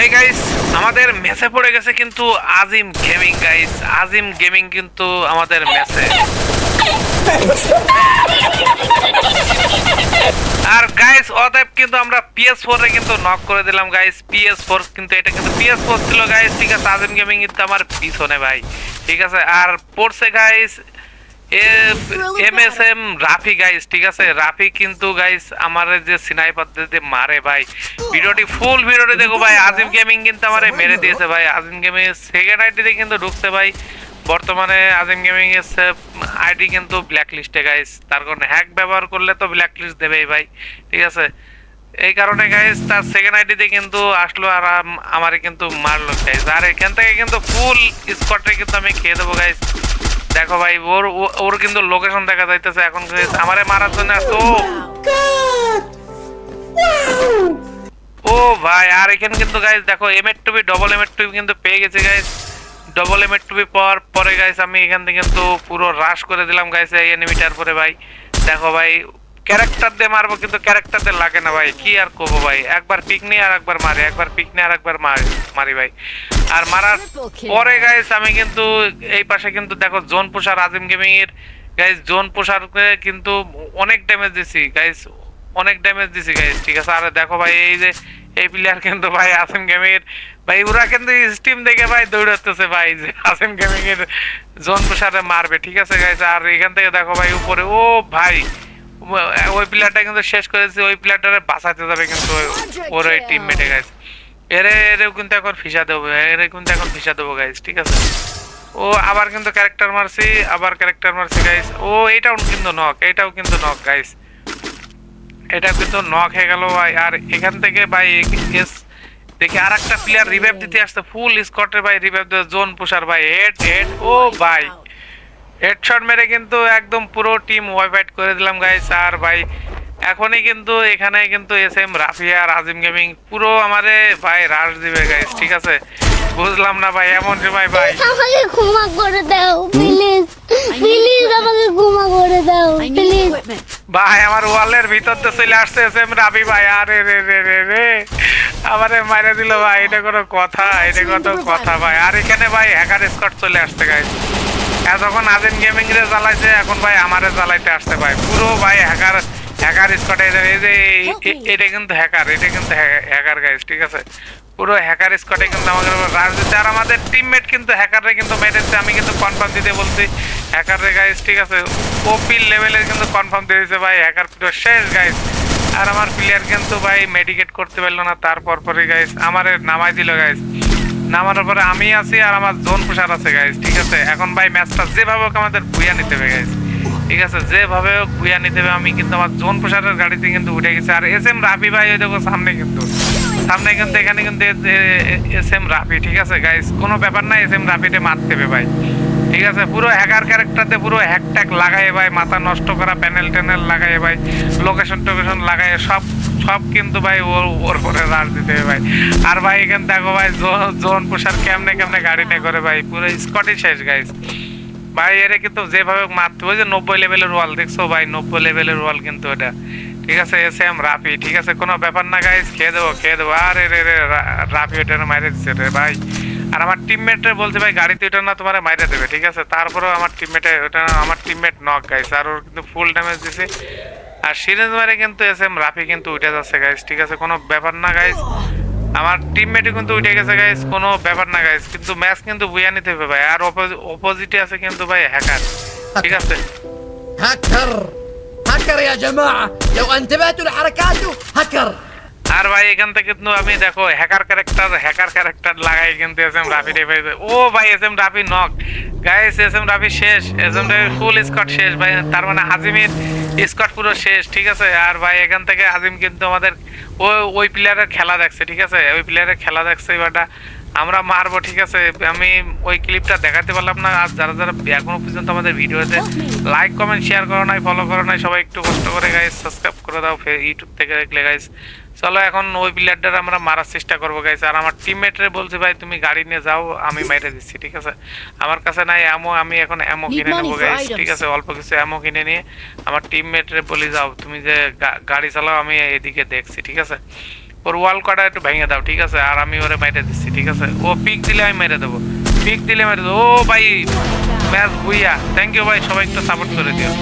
এই গাইস আমাদের মেসে পড়ে গেছে কিন্তু Azim gaming guys Azim gaming কিন্তু আমাদের মেসে। আর গাইস অতএব কিন্তু আমরা পিএস ফোর এ কিন্তু নক করে দিলাম গাইস পিএস ফোর কিন্তু এটা কিন্তু পিএস ফোর ছিল গাইস ঠিক আছে, আজিম গেমিং কিন্তু আমার পিছনে, ভাই। ঠিক আছে, আর পড়ছে guys M S M Rafi guys ঠিক আছে? রাফি কিন্তু গাইস আমার যে সিনাইপার দিয়ে মারে ভাই ভিডিওটি ফুল ভিডিওটি দেখো ভাই আজিম গেমিং কিন্তু আমারে মেরে দিয়েছে ভাই। আজিম গেমিং সেকেন্ড আইডিতে কিন্তু ঢুকছে ভাই। বর্তমানে আজিম গেমিং এর আইডি কিন্তু ব্ল্যাক লিস্টে গাইস তার কারণে হ্যাক ব্যবহার করলে তো ব্ল্যাক লিস্ট দেবেই ভাই। ঠিক আছে? এই কারণে গাইস তার সেকেন্ড আইডিতে কিন্তু আসলো আর আমারে কিন্তু মারলো গাইস আর এখান থেকে কিন্তু ফুল স্কোয়াডে কিন্তু আমি খেয়ে দেবো গাইস দেখো ভাই, ওর ওর কিন্তু লোকেশন দেখা যাইতেছে এখন আমারে মারার জন্য আসো ও ভাই, আর এখানে কিন্তু গাইস দেখো এম এর টুবি ডবল এম এর টুবি কিন্তু পেয়ে গেছে গাইস ডবল এম এর টুবি পর পরে গাইস আমি এখান থেকে কিন্তু পুরো রাশ করে দিলাম গাইস এই এনিমিটার পরে ভাই। দেখো ভাই ক্যারেক্টার দিয়ে মারবো কিন্তু ক্যারেক্টার দিয়ে লাগে না ভাই। কি আর করব ভাই? একবার পিক নিয়ে আর একবার মারি একবার পিক নিয়ে আর একবার মারি মারি ভাই। আর মারার পরে গাইস আমি কিন্তু এই পাশে কিন্তু দেখো জোন পোষার আজিম গেমিং এর গাইস জোন পোষার কিন্তু অনেক ড্যামেজ দিছি গাইস অনেক ড্যামেজ দিছি গাইস ঠিক আছে? আর দেখো ভাই এই যে এই প্লেয়ার কিন্তু ভাই আসিম গেমিং ভাই ওরা কিন্তু স্টিম দেখে ভাই দৌড়াতেছে ভাই যে আসিম গেমিং এর জোন প্রসারে মারবে ঠিক আছে গাইস আর এখান থেকে দেখো ভাই উপরে ও ভাই ওই প্লেয়ারটা কিন্তু শেষ করেছে ওই প্লেয়ারটারে বাঁচাতে যাবে কিন্তু ওর ওই টিমমেটে গাইস এরে এরেও কিন্তু এখন ফিসা দেবো এরে কিন্তু এখন ফিসা দেবো গাইস ঠিক আছে? ও আবার কিন্তু ক্যারেক্টার মারছি আবার ক্যারেক্টার মারছি গাইস ও এটাও কিন্তু নক এটাও কিন্তু নক গাইস এটা কিন্তু নক হয়ে গেল ভাই। আর এখান থেকে ভাই এস দেখি আর একটা প্লেয়ার রিভাইভ দিতে আসছে ফুল স্কটের ভাই রিভাইভ জোন পুষার ভাই হেড হেড ও ভাই। হেডশট মেরে কিন্তু একদম পুরো টিম ওয়াইফাইট করে দিলাম গাইস আর ভাই এখনই কিন্তু এখানে কিন্তু এস এম রাফিয়া আর আজিম গেমিং পুরো আমারে ভাই রাশ দিবে গাইস ঠিক আছে? বুঝলাম না ভাই এমন সময় ভাই আমাকে ক্ষমা করে দাও প্লিজ প্লিজ আমাকে ক্ষমা করে দাও প্লিজ ভাই আমার ওয়ালের ভিতর তো চলে আসছে এস এম রাবি ভাই আরে রে রে রে রে। আমারে মাইরে দিল ভাই এটা কোনো কথা এটা কত কথা ভাই। আর এখানে ভাই হ্যাকার স্কট চলে আসছে গাইস এতক্ষণ আজিম গেমিং রে চালাইছে এখন ভাই আমারে চালাইতে আসতে ভাই। পুরো ভাই হ্যাকার হ্যাকার স্কট এই যে এই যে এই- এ- এটা কিন্তু হ্যাকার এটা কিন্তু হ্যাকার গাইস ঠিক আছে? পুরো হ্যাকার স্কটে কিন্তু আমাদের রাজ দিচ্ছে। আর আমাদের টিমমেট কিন্তু হ্যাকাররে কিন্তু মেরেছে আমি কিন্তু কনফার্ম দিতে বলছি। হ্যাকাররে গাইস ঠিক আছে? ওপি লেভেলের কিন্তু কনফার্ম দিয়ে দিয়েছে ভাই হ্যাকার পুরো শেষ গাইস আর আমার প্লেয়ার কিন্তু ভাই মেডিকেট করতে পারল না তারপর পরে গাইস আমারে নামাই দিল গাইস নামার পরে আমি আছি আর আমার জোন প্রসার আছে গাইস ঠিক আছে? এখন ভাই ম্যাচটা যেভাবে হোক আমাদের বুয়া নিতে হবে গাইস ঠিক আছে? যেভাবে হোক বুয়া নিতে হবে, আমি কিন্তু আমার জোন প্রসারের গাড়িতে কিন্তু উঠে গেছি। আর এস এম রাফি ভাই, ওই দেখো সামনে কিন্তু সামনে কিন্তু, এখানে কিন্তু এস এম রাফি, ঠিক আছে গাইস কোনো ব্যাপার না এস এম রাফিতে মারতে হবে ভাই, ঠিক আছে? পুরো হ্যাকার ক্যারেক্টারতে পুরো হ্যাক ট্যাক লাগাই ভাই, মাথা নষ্ট করা প্যানেল ট্যানেল লাগাই ভাই লোকেশন টোকেশন লাগাই সব সব কিন্তু ভাই ওর ওর পরে রাজ দিতে হবে ভাই। আর ভাই এখানে দেখো ভাই জোন পোষার কেমনে কেমনে গাড়ি নিয়ে করে ভাই, পুরো স্কটিশ শেষ গাইস ভাই, এরা কিন্তু যেভাবে মারতে ওই যে নব্বই লেভেলের ওয়াল দেখছ ভাই? নব্বই লেভেলের ওয়াল কিন্তু এটা। ঠিক আছে এস এম রাফি, ঠিক আছে? কোনো ব্যাপার না গাইস খেয়ে দেবো খেয়ে দেবো। আরে, রে রে রাফি ওটা মাইরে দিচ্ছে রে ভাই। আর আমার টিমমেটে বলছে ভাই, গাড়িতে ওটা না তোমার মাইরে দেবে। ঠিক আছে? তারপরেও আমার টিমমেটে ওটা আমার টিমমেট নক গাইস আর ওর কিন্তু ফুল ড্যামেজ দিছে। আর সিরিজ মারে কিন্তু এস এম রাফি কিন্তু উঠে যাচ্ছে গাইজ ঠিক আছে? কোনো ব্যাপার না গাইজ আমার টিমমেটও কিন্তু উঠে গেছে গাইজ কোনো ব্যাপার না গাইজ কিন্তু ম্যাচ কিন্তু বুয়া নিতে হবে ভাই। আর অপোজিটে আছে কিন্তু ভাই হ্যাকার ঠিক আছে? হ্যাকার হ্যাকার ইয়া জামাআ। লাউ انتبهتوا لحركاته হ্যাকার আর ভাই, এখান থেকে কিন্তু আমি দেখো হ্যাকার ক্যারেক্টার হ্যাকার ক্যারেক্টার লাগাই কিন্তু এস এম রাফি ও ভাই S M Rafi knock guys S M Rafi শেষ। S M Rafi full squad শেষ ভাই। তার মানে আজিমের স্কট পুরো শেষ, ঠিক আছে? আর ভাই, এখান থেকে আজিম কিন্তু আমাদের ওই ওই প্লেয়ারের খেলা দেখছে, ঠিক আছে? ওই প্লেয়ারের খেলা দেখছে আমরা মারবো, ঠিক আছে? আমি ওই ক্লিপটা দেখাতে পারলাম না। আর যারা যারা এখনও পর্যন্ত আমাদের ভিডিওতে লাইক কমেন্ট শেয়ার করো নাই ফলো করো নাই, সবাই একটু কষ্ট করে গাইস সাবস্ক্রাইব করে দাও ইউটিউব থেকে দেখলে গাইস চলো এখন ওই প্লেয়ারটার আমরা মারার চেষ্টা করব গাইস আর আমার টিমমেটরে বলছে ভাই তুমি গাড়ি নিয়ে যাও আমি মেরে দিচ্ছি ঠিক আছে? আমার কাছে নাই এমো আমি এখন এমো কিনে নেব গাইস ঠিক আছে? অল্প কিছু এমো কিনে নিয়ে আমার টিমমেটরে বলি যাও তুমি যে গাড়ি চালাও আমি এদিকে দেখছি ঠিক আছে? ওর ওয়াল কটা একটু ভেঙে দাও ঠিক আছে? আর আমি ওরে মেরে দিচ্ছি ঠিক আছে? ও পিক দিলে আমি মেরে দেবো। পিক দিলে মেরে দেবো। ও ভাই ম্যাচ বুইয়া। থ্যাংক ইউ ভাই সবাই একটু সাপোর্ট করে দিও।